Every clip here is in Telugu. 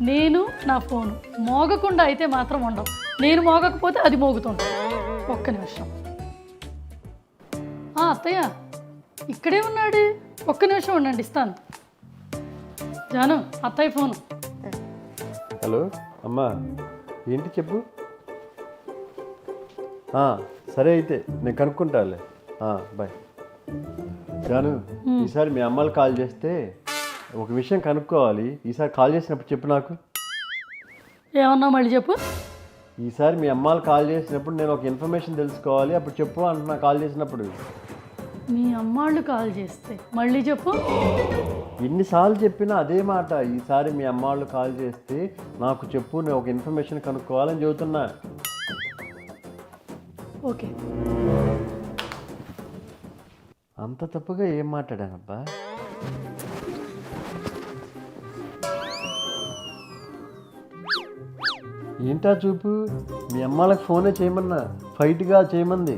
నేను నా ఫోను. మోగకుండా అయితే మాత్రం ఉండవు. నేను మోగకపోతే అది మోగుతుంది. ఒక్క నిమిషం. ఆ, అత్తయ్య ఇక్కడే ఉన్నాడు. ఒక్క నిమిషం ఉండండి ఇస్తాను. జాను అత్తయ్య ఫోను. హలో అమ్మా ఏంటి చెప్పు? సరే అయితే నేను కనుక్కుంటాలే. బాయ్. జాను ఈసారి మీ అమ్మాయిలు కాల్ చేస్తే ఒక విషయం కనుక్కోవాలి. ఈసారి కాల్ చేసినప్పుడు చెప్పు నాకు. ఏమన్నా మళ్ళీ చెప్పు. ఈసారి మీ అమ్మాయిలు కాల్ చేసినప్పుడు నేను ఒక ఇన్ఫర్మేషన్ తెలుసుకోవాలి. అప్పుడు చెప్పు అంటున్నా కాల్ చేసినప్పుడు. మీ అమ్మాళ్ళు కాల్ చేస్తే మళ్ళీ చెప్పు. ఎన్నిసార్లు చెప్పినా అదే మాట. ఈసారి మీ అమ్మాళ్ళు కాల్ చేస్తే నాకు చెప్పు నేను ఒక ఇన్ఫర్మేషన్ కనుక్కోవాలని చెబుతున్నా. ఓకే. అంత తప్పుగా ఏం మాట్లాడానబ్బా? ఏంటా చూపు? మీ అమ్మాళ్ళకి ఫోనే చేయమన్నా ఫైట్గా చేయమంది.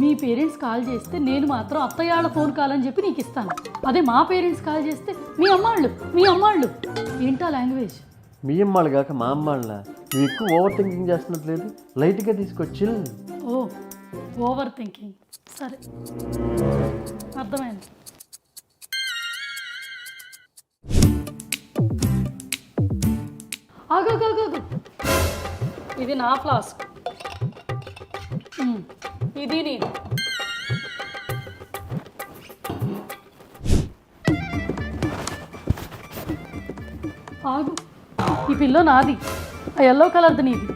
మీ పేరెంట్స్ కాల్ చేస్తే నేను మాత్రం అత్తయ్యాళ్ళ ఫోన్ కాల్ అని చెప్పి నీకు ఇస్తాను. అదే మా పేరెంట్స్ కాల్ చేస్తే మీ అమ్మాళ్ళు మీ అమ్మాళ్ళు. ఏంటా లాంగ్వేజ్? మీ అమ్మాళ్ళు కాక మా అమ్మాళ్ళ? నువ్వు ఎక్కువ ఓవర్ థింకింగ్ చేస్తున్నట్లేదు. లైట్గా తీసుకొచ్చి ఓ ఓవర్ థింకింగ్ సరే. అర్థమైంది. ఇది నా ఫ్లాస్క్. ఇది నేను. ఆగు. ఈ పిల్లో నాది. ఆ ఎల్లో కలర్ది నీది.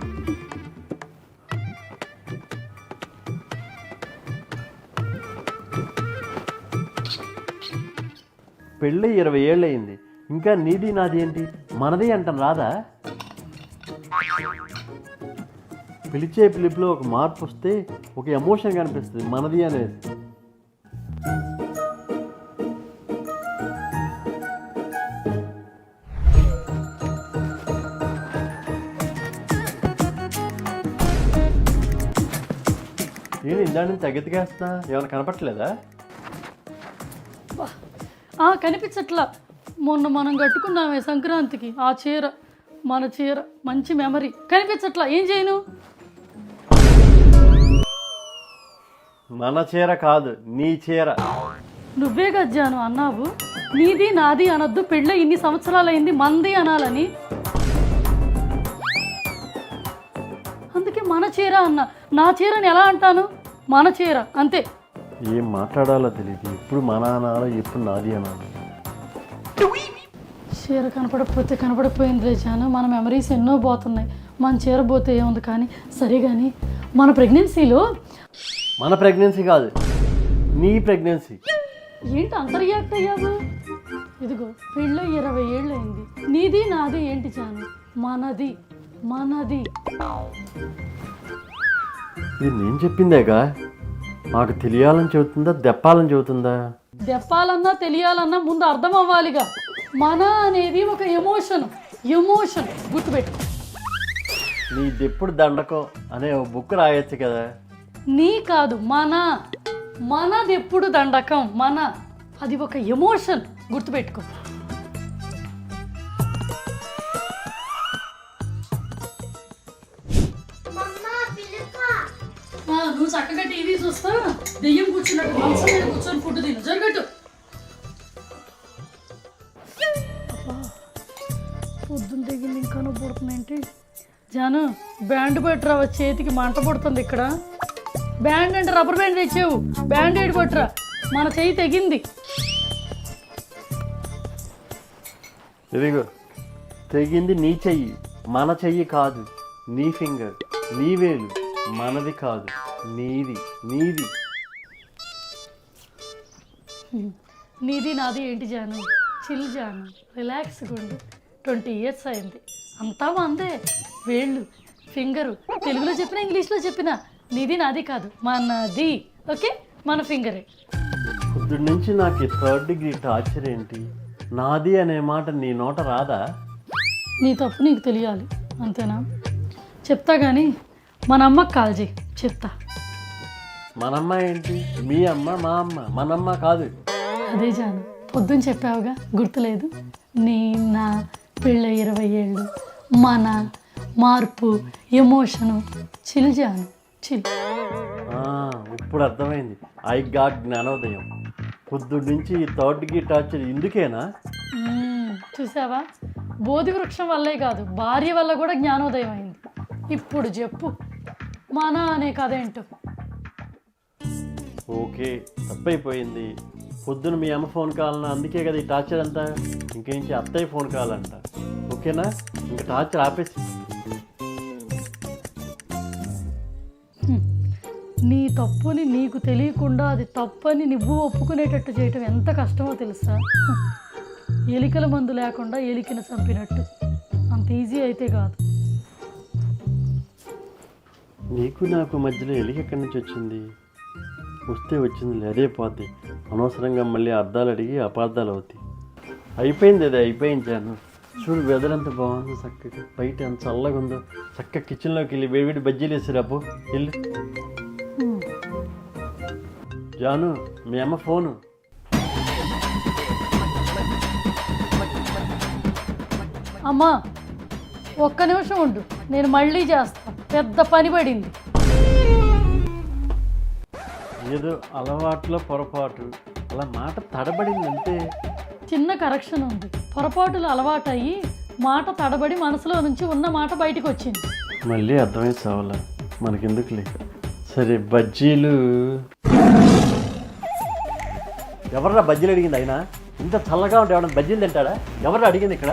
పెళ్ళి ఇరవై ఏళ్ళు అయింది ఇంకా నీది నాది ఏంటి? మనది అంటాను రాదా? పిలిచే పిలుపులో ఒక మార్పు వస్తే ఒక ఎమోషన్ కనిపిస్తుంది మనది అనేది. నేను ఇందా నుంచి తగ్గెత్తికేస్తున్నా? ఏమైనా కనపట్లేదా ఆ, కనిపించట్లా. మొన్న మనం కట్టుకున్నామే సంక్రాంతికి. ఆ చీర మన చీర మంచి మెమరీ కనిపించట్లా. ఏం చేయను? మన చీర కాదు నీ చీర. నువ్వే గజ్జాను అన్నావు. నీది నాది అనొద్దు. పెళ్ళ ఇన్ని సంవత్సరాలైంది మంది అనాలని. అందుకే మన చీర అన్నా. నా చీరని ఎలా అంటాను? మన చీర అంతే. ఏం మాట్లాడాలో తెలియదు ఎప్పుడు మన అనాలో ఎప్పుడు నాది అనాలి. చీర కనపడకపోతే కనపడకపోయింది జాను. మన మెమరీస్ ఎన్నో పోతున్నాయి. మన చీర పోతే ఏముంది కానీ సరే కానీ మన ప్రెగ్నెన్సీలో మన ప్రెగ్నెన్సీ కాదు నీ ప్రెగ్నెన్సీ ఏంటి అంత రియాక్ట్ అయ్యావు? ఇదిగో పెళ్ళి ఇరవై ఏళ్ళు అయింది నీది నాది ఏంటి జాను? మనది మనది. ఇది నేను చెప్పిందేగా? మాకు తెలియాలని చెబుతుందా దెప్పాలని చెబుతుందా? దెప్పాలన్నా తెలియాలన్నా ముందు అర్థం అవ్వాలిగా. మన అనేది ఒక ఎమోషన్ ఎమోషన్ గుర్తుపెట్టు నీ దెప్పుడు దండకం అనే ఒక బుక్ రాయొచ్చు కదా? నీ కాదు మన. మనది ఎప్పుడు దండకం? మన. అది ఒక ఎమోషన్. గుర్తుపెట్టుకో. ఆ, నువ్వు చక్కగా టీవీ చూస్తా దెయ్యం కూర్చున్నట్టు మంచం మీద కూర్చొని ఫుడ్ తిను. జరగట్టు. పొద్దున్న తెగింది ఇంకా నువ్వు పుడుతుందేంటి? జాను బ్యాండ్ పట్టురా చేతికి మంట పుడుతుంది ఇక్కడ. బ్యాండ్ అంటే రబ్బర్ బ్యాండ్ తెచ్చావు. బ్యాండ్ ఏడు పట్టురా మన చెయ్యి తెగింది. ఇదిగో. తెగింది నీ చెయ్యి. మన చెయ్యి కాదు. నీ ఫింగర్ నీ వేలు. మనది కాదు. నీది. నీది. నీది నాది ఏంటి జాను? చిల్ జాను. రిలాక్స్గా ఉండు ట్వంటీ ఇయర్స్ అయింది. అంతా మందే. వేళ్ళు ఫింగరు తెలుగులో చెప్పినా ఇంగ్లీష్లో చెప్పినా. నీది నాది కాదు మనది. ఓకే? మన ఫింగరే. పొద్దున్న నుంచి నాకు థర్డ్ డిగ్రీ టార్చర్ ఏంటి? నాది అనే మాట నీ నోట రాదా? నీ తప్పు నీకు తెలియాలి అంతేనా? చెప్తా కానీ మన అమ్మకి కాల్ చేయి చెప్తా. మనమ్మ ఏంటి? మీ అమ్మ మా అమ్మ మనమ్మ కాదు. అదే జాను పొద్దున్న చెప్పావుగా గుర్తులేదు. నీ నా పెళ్ళ ఇరవై ఏళ్ళు మన మార్పు ఎమోషను చిల్ జాను. చిల్ ఆ, ఇప్పుడు అర్థమైంది. ఐ గాట్ జ్ఞానోదయం. పొద్దున్న నుంచి ఈ థర్డ్కి టార్చర్ ఇందుకేనా. చూసావా? బోధి వృక్షం వల్లే కాదు భార్య వల్ల కూడా జ్ఞానోదయం అయింది. ఇప్పుడు చెప్పు మన అనే కథ ఏంటో? ఓకే తప్పైపోయింది. పొద్దున మీ అమ్మ ఫోన్ కావాలన్నా అందుకే కదా ఈ టార్చర్ అంతా. ఇంక నుంచి అత్తయ్య ఫోన్ కావాలంట. ఓకేనా? ఇంకా టార్చర్ ఆపేసి నీ తప్పుని నీకు తెలియకుండా అది తప్పని నువ్వు ఒప్పుకునేటట్టు చేయటం ఎంత కష్టమో తెలుసా? ఎలికల మందు లేకుండా ఎలికను చంపినట్టు. అంత ఈజీ అయితే కాదు. నీకు నాకు మధ్యలో ఎలిక ఎక్కడి నుంచి వచ్చింది? వస్తే వచ్చింది అదే పోతే. అనవసరంగా మళ్ళీ అర్థాలు అడిగి అపార్థాలు అవుతాయి. అయిపోయింది అదే అయిపోయించాను చూడు వెదర్ ఎంత బాగుందో చక్కగా. బయట ఎంత చల్లగా ఉందో. చక్కగా కిచెన్లోకి వెళ్ళి వేడివేడి బజ్జీలు వేసిరాపు వెళ్ళు. జాను మీ అమ్మ ఫోను. అమ్మా ఒక్క నిమిషం ఉండు. నేను మళ్ళీ చేస్తా. పెద్ద పని పడింది. ఏదో అలవాట్లో పొరపాటు. అలా మాట తడబడింది అంతే చిన్న కరెక్షన్ ఉంది. పొరపాటులు అలవాటయ్యి మాట తడబడి మనసులో నుంచి ఉన్న మాట బయటికి వచ్చింది మళ్ళీ అర్థమై చావాల. మనకెందుకులే? సరే బజ్జీలు. ఎవర్రా బజ్జీలు అడిగింది అయినా ఇంత చల్లగా ఉంటే ఎవరైనా బజ్జీలు తింటాడా? ఎవరు అడిగింది ఇక్కడ?